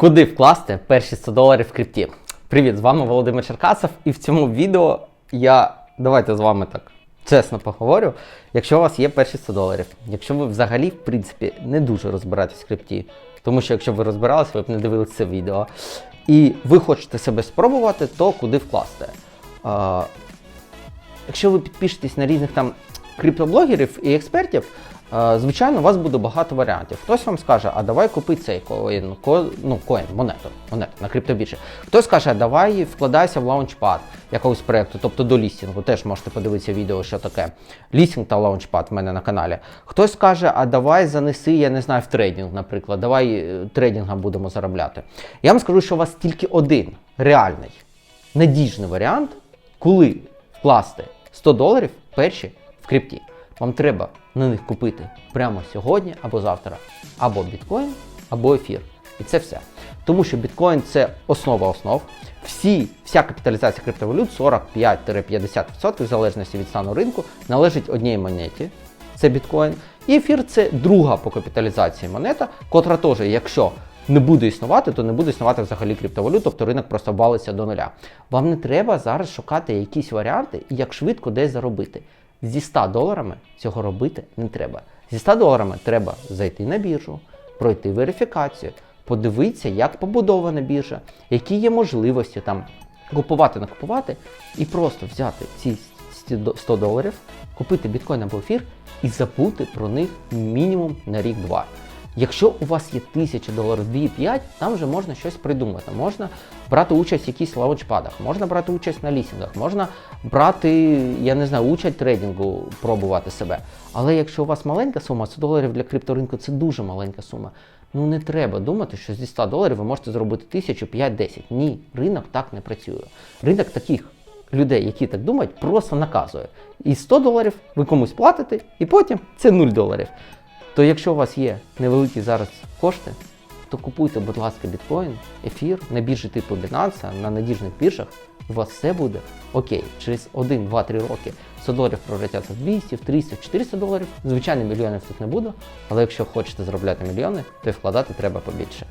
Куди вкласти перші 100 доларів в крипті? Привіт, з вами Володимир Черкасов, і в цьому відео я давайте з вами так чесно поговорю. Якщо у вас є перші 100 доларів, якщо ви взагалі, в принципі, не дуже розбираєтесь в крипті, тому що якщо ви розбиралися, ви б не дивилися це відео, і ви хочете себе спробувати, то куди вкласти? А, Якщо ви підпишетесь на різних там криптоблогерів і експертів, звичайно, у вас буде багато варіантів. Хтось вам скаже, а давай купи цей коін, ко, ну, коін, монету, монету на криптобіржі. Хтось скаже, а давай вкладайся в лаунчпад якогось проєкту, тобто до лістінгу. Теж можете подивитися відео, що таке. Лістінг та лаунчпад в мене на каналі. Хтось скаже, а давай занеси, я не знаю, в трейдинг, наприклад, давай е, трейдингом будемо заробляти. Я вам скажу, що у вас тільки один реальний, надіжний варіант, коли вкласти 100 доларів перші в крипті. Вам треба на них купити прямо сьогодні або завтра або біткоін, або ефір. І це все. Тому що біткоін це основа основ. Всі, вся капіталізація криптовалют 45-50% в залежності від стану ринку належить одній монеті. Це біткоін. І ефір це друга по капіталізації монета, котра теж, якщо не буде існувати, то не буде існувати взагалі криптовалют, тобто ринок просто валиться до нуля. Вам не треба зараз шукати якісь варіанти як швидко десь заробити. Зі 100 доларами цього робити не треба. Зі 100 доларами треба зайти на біржу, пройти верифікацію, подивитися, як побудована біржа, які є можливості там купувати, накупувати, і просто взяти ці 100 доларів, купити біткоін або ефір і забути про них мінімум на рік-два. Якщо у вас є 1000 доларів 2,5, там вже можна щось придумати. Можна брати участь в якихось лаунчпадах, можна брати участь на лісінгах, можна брати, я не знаю, участь в трейдингу, пробувати себе. Але якщо у вас маленька сума, 100 доларів для крипторинку це дуже маленька сума. Ну не треба думати, що зі 100 доларів ви можете зробити 1000, 5, 10. Ні, ринок так не працює. Ринок таких людей, які так думають, просто наказує. І 100 доларів ви комусь платите, і потім це 0 доларів. То якщо у вас є невеликі зараз кошти, то купуйте, будь ласка, біткоін, ефір на біржі типу Binance, на надіжних біржах, у вас все буде окей. Через 1, 2, 3 роки 100 доларів превратяться в 200, в 300, в 400 доларів. Звичайно, мільйонів тут не буде, але якщо хочете заробляти мільйони, то й вкладати треба побільше.